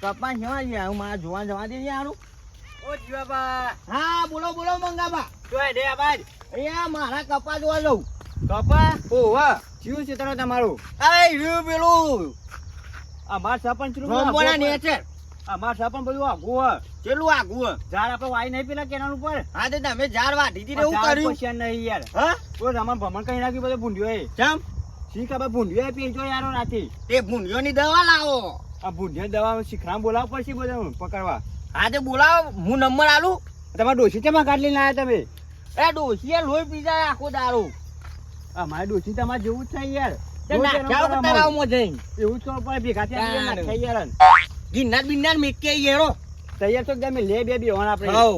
કપાસ જવા દે હું મારા જોવા જવા દે યારું ઓ જીવાબા. હા બોલો બોલો મંગાબા. જોય દે આબાજ અહીંયા મારા કપા જોવા લઉં કપા ઓવા જીવ છે તને તમારું અરે રહ્યું પેલું. અમાર સરપંચનું રોમવાના નેચર. અમાર સરપંચ બધું આઘું હ કેટલું આગું હ ઝાડ આપણે વાઈ નહીં પેલા કેનાલ ઉપર. હા તે તમે ઝાડ વાઢી દીધી ને એવું કર્યું. પછી નહીં યાર. હા? તો તમાર ભમણ કઈ નાખ્યું બધું ભૂંડ્યો એ ચમ? શી ખબર ભૂંડ્યો પીજો યાર રાતી. તે ભૂંડિયોની દવા લાવો. આ ભૂંડ્યો દવા શીખરામ બોલાવવા પડશે બધા પકડવા. હા તે બોલાવો. હું નંબર આલું તમારા ડોશી ચેમાં લઈને આવ્યા તમે? એ ડોસી લોહી પીધા આખો દારૂ અમારે ડોસી તમારે જેવું જ થાય યાર. એવું પડે ભેગા થયા યાર. ગિરનાર બિરનાર મેકે યેરો તૈયાર તો તમે લે બે બે આપણે? હવ.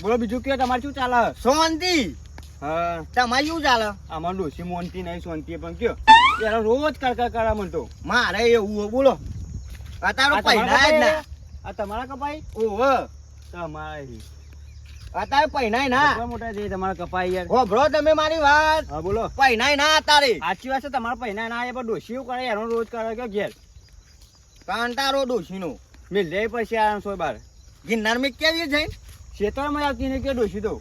બોલો બીજું કયો તમારે શું ચાલે? શાંતિ હા. તમારે શું ચાલે? અમાર ડોશી મોનતી નહીં સોનતી પણ કયો. યાર રોજ કડકા કરા મારે એવું બોલો. અત્યારે પહેરાય જ ના. આ તમારા કપાઈ? ઓહો. તમારા અત્યારે પહેરાય ના. મોટા છે તમારા કપાઈ યાર. હો તમે મારી વાત. હા બોલો. પહેરાય ના અત્યારે સાચી વાત છે તમારા પૈના ના પણ એવું કરે યાર રોજ કરે કે ઘેર. કાંટારો ડોશીનો. મેં લે પછી આરામ સોય બાર. ગિરનાર મેં કેવી છે ખેતરમાં આવતી ને કે ડોશી તો?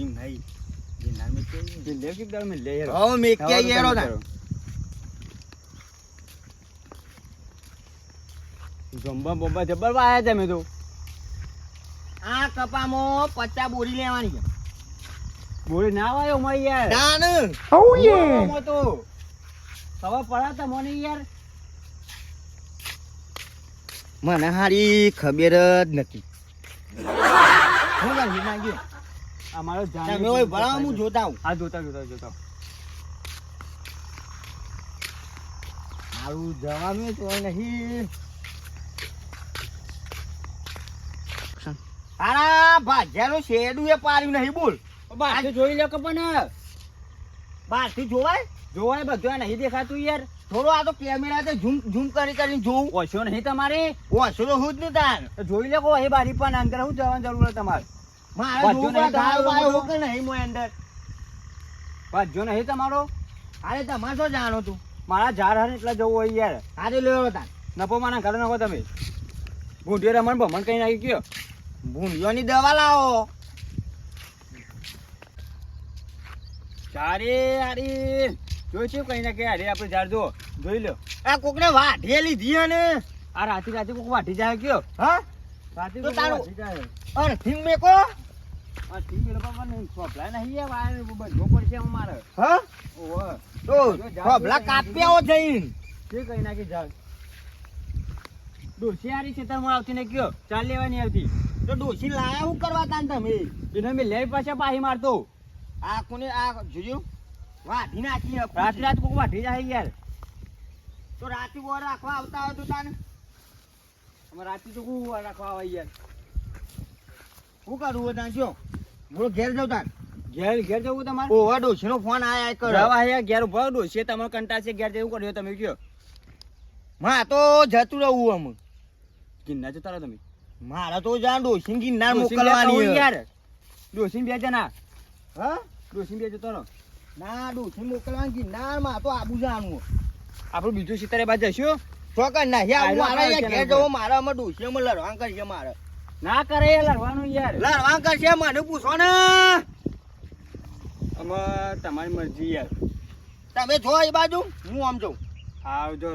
એમ નહીં. યાર યેરો તો બોરી ના આવ્યો અમારી યાર દાન ઓમાં તો ખબર પડા તમને યાર મને હારી ખબર જ નથી. હું કરી નાખ્યું અમારો તમે ઓય ભણાવો હું જોતા હું હા જોતા જોતા જોતા. મારું જવાનું તો નહીં. હારા ભાજ્યાનું શેડું એ પાડ્યું નહીં બોલ. બહારથી જોઈ લે પણ. બહારથી જોવાય? જોવાય બધું આ નહીં દેખાતું યાર. થોડો આ તો કેમેરા તે ઝૂમ ઝૂમ કરી કરીને જોઉં. ઓછો નહીં તમારે? ઓછો તો હું જ નહીં તાર. જોઈ લો કો એ બારી પણ અંદર હું જવાની જરૂર તમારે. મારે જોવું નહીં, તમારો. કે અરે તમારે શું જાણો તું? મારા ઝાડ હર એટલા જવું હોય યાર. આજે લેવો તાન નફો માના ઘરે નફો તમે. ભૂંડિયો રમણ ભમણ કઈ નાખી ગયો ભૂંડિયોની દવા લાવો. ચારે હારી. જોઈ છે કઈ નાખે? હારે આપણે ઝાડ જો જોઈ લો આ કોકને વાઢીએ લીધી અને? આ રાતે રાતે કોક વાટી જાય કયો. હા? રાતે તો તારું- અરે થીમ મેકો. ડોસી હારી ખેતરમાં આવતી ને કયો ચાલ લેવાની આવતી. તો ડોસી લાયા હું કરવા તાન તમે? એને મેં લઈ પાછા પાહી મારતો. આ કોને આ જોયું વાઢી નાખી રાત રાત કોક વાટી જાય યાર. તો રાતે બોર રાખવા આવતા હોય તો તાને? અમે રાતે તો કોક રાખવા આવે યાર. શું કરવું હોય તાન શું? હું ઘેર જાઉં તાન ઘેર ઘેર જવું તમારે? ઓહો ડોસીનો ફોન આયા કરો રવા યાર ઘેર ઊભો ડોસી તમે કંટાળશે ઘેર જેવું કર્યો તમે કયો. માં તો જતું રહું આમ. ગિરનાર જતા રહો તમે. મારા તો જાણ ડોસી ગિરનાર મોકલવાની યાર. ડોસી બે જણા. હા? ડોસી બે જતો રહો. ના ડોસી મોકલવાની ગિરનારમાં તો આબુ જાણવું આપણું બીજું સિતારે બાદ જશું ચોક્કસ ના મારા ઘેર જવો મારા માં ડોસી અમે લડવા કરીએ મારે. ના કરે લડવાનું યાર. લડવા કરશે મને પૂછો ને. અમે તમારી મરજી યાર. તમે છો એ બાજુ? હું આમ છું આવજો.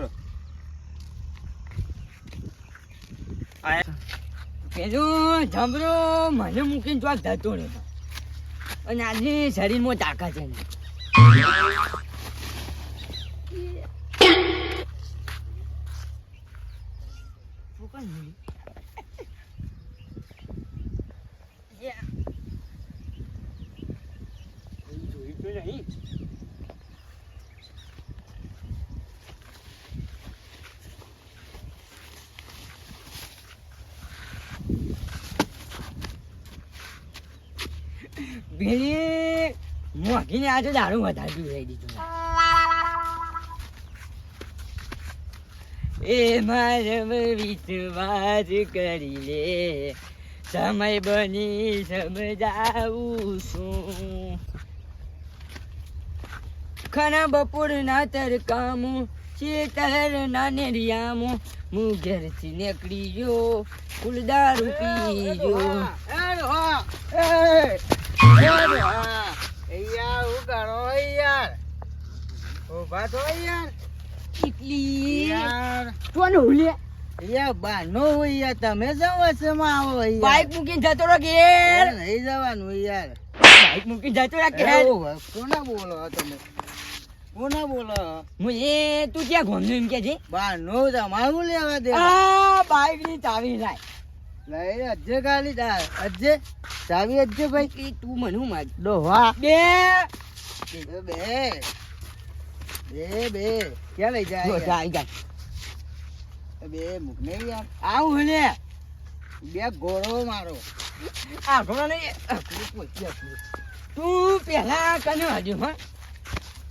પેલું જબરો મને મૂકીને ચોક જતો રહ્યો અને આજે શરીરમાં તાકાત છે નહીં. નહીં. ભીડી મોકીને આજે દારૂ વધારે પીવડાવી દીધું એ મારમ વિશ્વાસ કરી લે. સમય બની સમજાવું છું. ખના બપોરના તરકામું શેતર ના નેરિયામું હું ઘેરથી નીકળી ગયો ફૂલદારૂ પી ગયો એટલી કોણ હુલે તમે જાવ આવો યાર. બાઈક મૂકીને જતો રહો ઘેર. નહીં જવાનું યાર? બાઈક મૂકીને જતો રહો ઘેર. કોના બોલો તમે? કોના બોલો? હું એ તું ક્યાં ઘોમનો એમ કે છે? બા નો તમારું લેવા દે. આ બાઈકની ચાવી લાય લઈ અજ્જે ખાલી તાર ચાવી અજ્જે ભાઈ. તું મને હું માગ? ડોહા બે. બે બે. બે બે. ક્યાં લઈ જાય? જાય જાય. બે ને યાર. આવું હુલે બે ગોળો મારો. આ ઘોડા નહીં તું પેલા કને હજુ હા?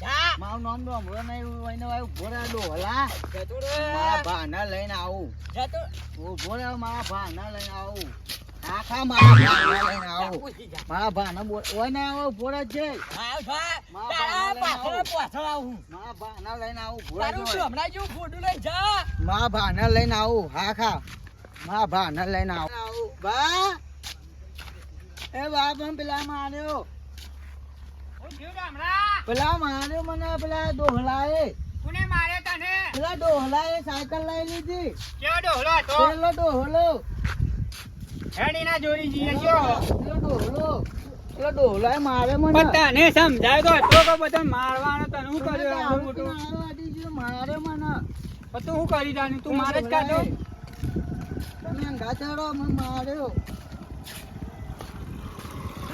મારું નામ તો હમણાં નહીં હોય ને ભાઈ ઊભો રહે ડોહલા જતો મારા ભાના લઈને આવું. જતો ઊભો મારા ભાના લઈને આવું. આખા મારા બાના લઈને આવું. મારા બાના બોલ ઓય ને આવો ઊભો છે હા. જા માં તારા બાના લઈને પાછળ પાછળ આવું. મારા બાના લઈને આવું હમણાં ફોટું લઈ જા. મારા લઈને આવું હા ખા મારા બાના લઈને આવું. બા. એ બા પેલા માર્યો પેલા માર્યો મને પેલા ડોહલાએ કોને મારે તને? પેલા ડોહલાએ સાયકલ લઈ લીધી. કેવો ડોહલો હતો? પેલો ડોહલો. હેડીના જોડી જઈએ પેલો ડોહલો. પેલો ડોહલાએ મારે મને. તને સમજાય તો હતો કે મારવાનો તને શું મને કર્યું મોટું? આવડતું ના આવડતી ગયું, મારે મને. પણ તું શું કરી જાણી? તું મારે જ કાઢો. તમે અંગા મને માર્યો.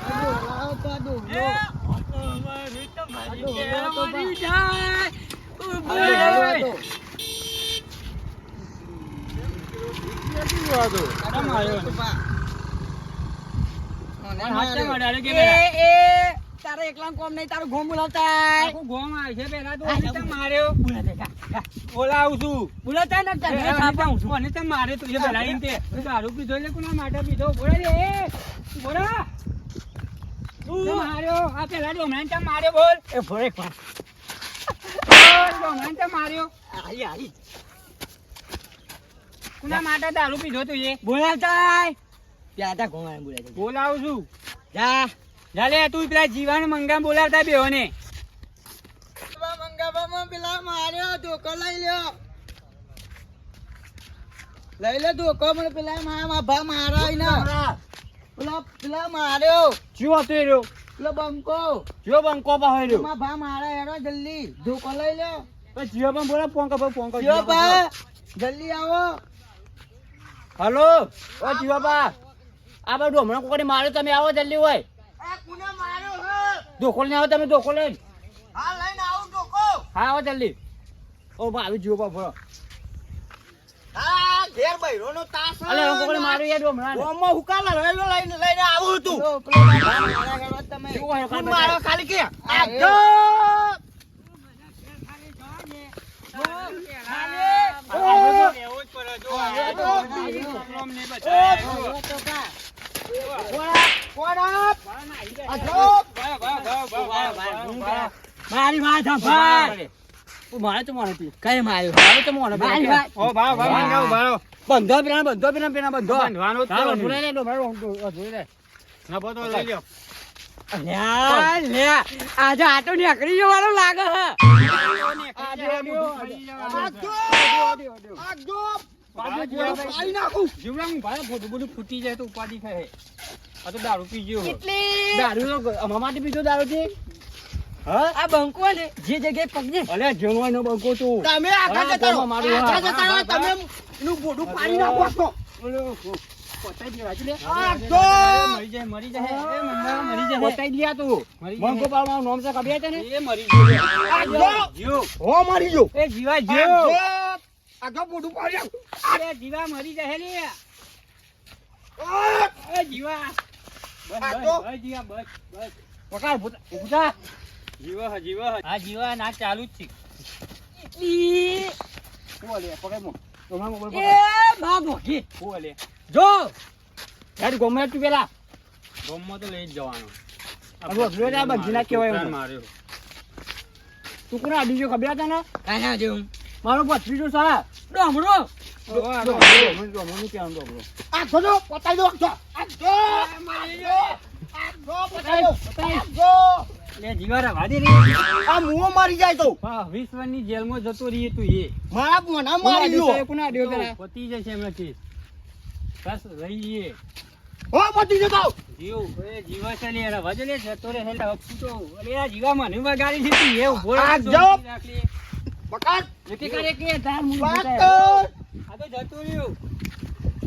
ડોહલાઓ તો ડોહલો. તારે એકલા કોમ નહીં તારું ગોમ બોલાવતા ગોમ આવે પેલા તું. માર્યો બોલાવું છું. બોલાતા ને મારે તું પેલા દારૂ પીધો એટલે કોના માટે પીધો? બોલા બોલા માર્યો આ પેલા ડોમરાને તેમ માર્યો બોલ. એ ભોરે પાસ બોલ ડોમરાને માર્યો આલી આલી કોના માટે દારૂ પીધો તું એ? બોલાવતા પ્યાદા ગોવાને બોલાવતા બોલાવું છું. જા. જા તું પેલા જીવાન મંગા બોલાવતા બેઓને બા પેલા માર્યો ધોકો લઈ લ્યો. લઈ લે ધોકો મને પેલા મા મા ભા મારા. પેલા પેલા માર્યો. જીવો હતો એ રહ્યો. લો બંકો. જીવો બંકો બા હોય રહ્યો. મા ભા મારા હેરો જલ્દી. ધોકો લઈ લો તો જીવો પણ બોલા પોંકા પર પોંકા જીઓ બા જલ્દી આવો. હલો? ઓ જીવો બા. આ બધું હમણાં કોકડી મારો તમે આવો જલ્દી હોય. ધોકો લઈને આવો તમે ધોકો લઈને. હા લઈને આવો ધોકો. હા આવો જલ્દી. ઓ બા આવી જીવો બા ભરો હા ઘેર બૈરો નો તાસ અલે હું કોકડી માર્યો યાર હમણાં. ગોમમાં હુકાલા રહેલો લઈને લઈને આવું તું મારા મારા તમે. કાઢો મારો ખાલી કે આ જો. મારી વાત સાંભળ. મારે તો મોડે કઈ માર્યો મારે તો. ઓ બંધો પેલા બંધો પેલા પેલા બંધો. બાંધવાનો જ હા, લે, ડો, ભાઈ, ડો, ડો, લે. નફો તો લઈ લ્યો. લ્યા, લ્યા. આજે આટો નીકળી જવાનો લાગે હે. ફૂટી જાય તો ઉપાધિ થાય. આ તો દારૂ પી ગયો. દારૂ અમારા માટે પીધો દારૂ થી હા આ બંકો ને જે જગ્યાએ પગને અલે જણવાનો બંકો તો. તમે આખા જતા. મારું આખા જતા. તમે એનું બોડું પાડી નાખો તું. ને! જીવ હો મારી જાય જીવા. બસ બસ જીવા બસ બસ. જીવા જીવા આ જીવા ના ચાલુ જ છે. ઓલે પકડ મો. એ પકડ. માં ઓલે જો યાર ગમે તું પેલા. ગમમાં તો લઈ જ જવાનો. આ બોલો, બંધીના કહેવાય માર્યો. તું કોને અડી ખબર હતા ને કાના જેવું મારો ભત્રીજો સા ડોમરો. આગજો જો, દો પતાઈ દો. લે જીવારા વાદી રે. આ મુઓ મારી જાય તો. હા વિશ્વની જેલમાં જતો રહીએ તું એ. મારા મોઢા મારી ગયો કોના અડ્યો પેલા પતી જશે એમનાથી. બસ રહીએ હો પતી જતો. જીવ એ જીવા છે લે વજે લે જતો રે હેલે તો. અલે આ જીવા મને વગાડી દીધી એ ઊભો આ રહે તો જાઓ. રાખ લે. પકડ. એકે કરે કે ધાર મું આ તો જતો રહ્યો.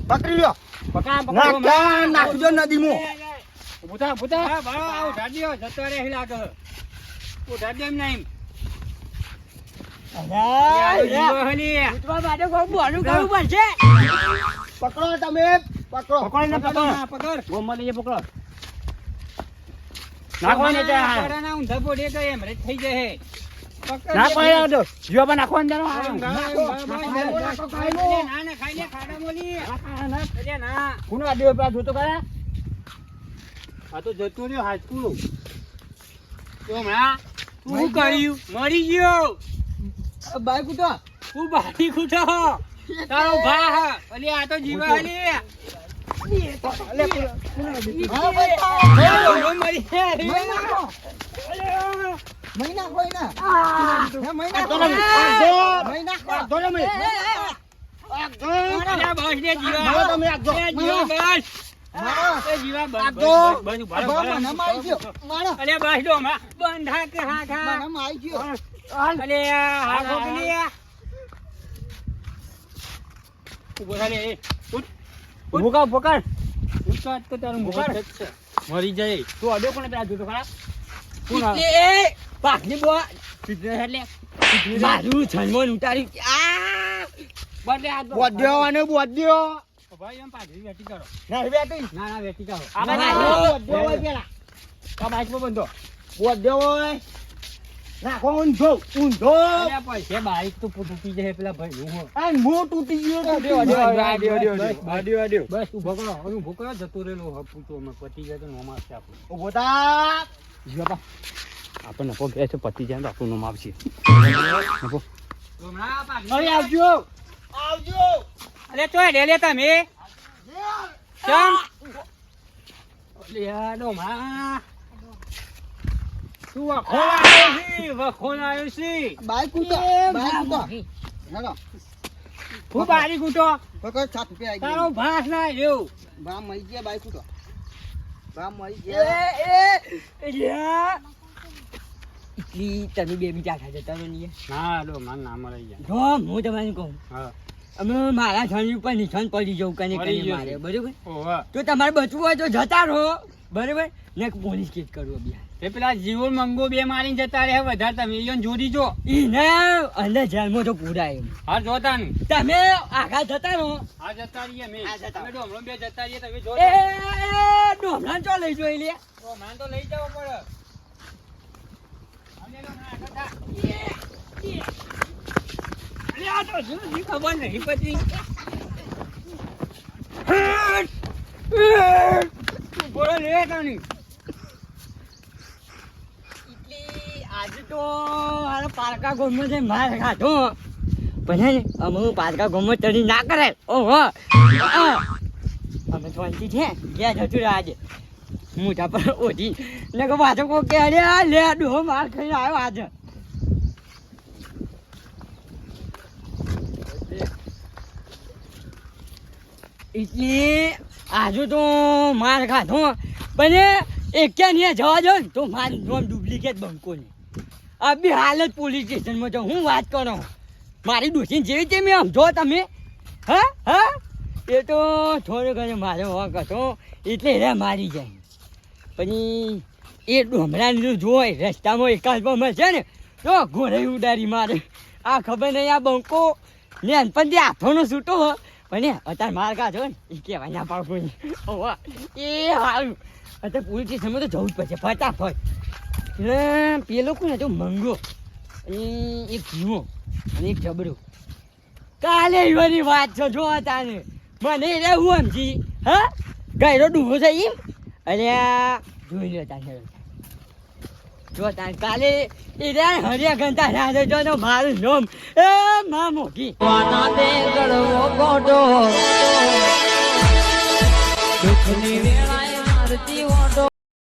પકડી લ્યો. પકા નાખતા નાખજો નદીમાં. ભૂતા ભૂતા હા બાળો આવો ઢાડ્યો જતો રહે હેલે આગળ ઓ ઢાડ્યો એમ નહીં. પકડો તમે. ત્યાં એમ રે થઈ જાય. ને જીવા નાખો ને ના ના ખાઈ લે ખાડા મોલી અરે ના. કોનો આડ્યો પેલા જોતો કરા આ તો જતો રહ્યો હાજકું તો હમણાં તું શું કર્યું? મરી ગયો. બાઈક ઉઠો તું બારી કૂટો તારો ભા અલી આ તો જીવા હલી મહિના કોઈ ના મહિના આગજો તમે. આગજો. આગજો તમે. આગજો. બસ ને જીવા. તમે જીવા બસ. મારો. જાય. તું અડ્યો પણ પેલા જોતો ખરા? આ? એ પાકની બો એટલે મારું ઉતારી આ. બોધ્યો અને બોધ્યો. ભાઈ એમ પાઘડી વેટી કરો નહીં બેટી. ના ના વેટી કરો આ ના, બોધ્યો હોય પેલા. આ બાઈકમાં બંધો બોધ્યો હોય. નાખો ઊંધો ઊંધો અલ્યા પૈસે બાઈક તો તૂટી જાય પેલા ભાઈ હું હો. અને તૂટી ગયો તૂટી અડ્યો, ગયો. અડ્યો, અડ્યો, બસ, અડ્યો, બસ, બસ. બસ ઊભો કરો હવે ઊભો જતો રહેલો હપું તો અમે પતી જાય તો નો છે આપણું ઊભો થા. જીવા આપણને નફો કે છે પતી જાય તો આપણું નામ આવશે નફો આવજો આવજો અરે તો લે લે તમે ચમ અલ્યા ડોમા તું વખોલ આવ્યો છે વખોલ આવ્યો છે બાઈક ઉઠો બાઈક ઉઠો હેલો હું બારી કૂટો પકડ સાત રૂપિયા આવી તારો ભાસ ના રહ્યો બા મરી ગયા બાઈક ઉઠો બા મરી ગયા એટલી તમે બે બીજા ખાતે તમે નહીં ના ડો માર ના મરાઈ જાય જો હું તમને કહું હા અમે મારા છાણી ઉપર નિશાન પડી જવું કને કઈ કને મારે. બરોબર? તો તમારે બચવું હોય તો જતા રહો બરોબર? ને પોલીસ કેસ કરવો બે તે પેલા જીવો મંગો બે મારીને જતા રહે વધારે તમે ઈયોને જોડી જો. ઈને અંદર જેલમાં તો પૂરા એમ. હા જોતા ને તમે આગા જતા રહો. હા જતા રહીએ મે હા, જતા. બેડો ડોમરો બે જતા રહીએ તમે એ જોતા ડોમલા ચો લઈ જો લે તો માન તો લઈ જાવ પડે. અમે લોકો ના આગળ થા. આ તો શું ખબર નહીં પછી તું બોલો તો હારો પારકા ગોમમાં જઈને માર ખાધો પણ હે ને અમે પારકા ગોમમાં ચડી ના કરે ઓહો. અમે શાંતિ છે ગયા જતું રહ્યા આજે મોટા પર ઓઢી ને કે પાછો કોઈ કે આ લે, ડોહો, માર ખાઈને આવ્યો આજે એટલે આજુ તો માર ખાધો. પણ એક ક્યાં જવા ને તો મારી નોમ ડુપ્લિકેટ બંકો ને. આ બી હાલ જ પોલીસ સ્ટેશનમાં જાઉં. હું વાત કરો? મારી ડોસી જેવી તે મેં સમજો તમે. હા હા? એ તો થોડો ઘણો મારો હક હતો. એટલે એને મારી જાય. પછી એ ડોમરાનું જોય, રસ્તામાં એકાદમાં મળશે ને, તો ઘોડે ઉડારી મારે. આ ખબર નહીં આ બંકો? નાનપણથી હાથોનો છૂટો હો. પણ અત્યારે માર કાઢો ને એ કહેવાય, ના પાડવું ઓવા એ હારું. અત્યારે પોલીસ સ્ટેશનમાં તો જવું જ પડશે, ફટાફટ. એટલે પેલો કોને જો મંગો. અને એક જીવો અને એક જબરું. કાલે એવાની વાત છે, જો તાને મને રહેવું સમજી હા? ગયરો ડૂબો છે એમ? અરે જોઈ લો તાને જો તાન કાલે ઈરાન હરિયા ગંતા રાધે જો નો મારું નોમ. એ મા મોગી વાના દે ગળવો ગોડો દુખની વેળા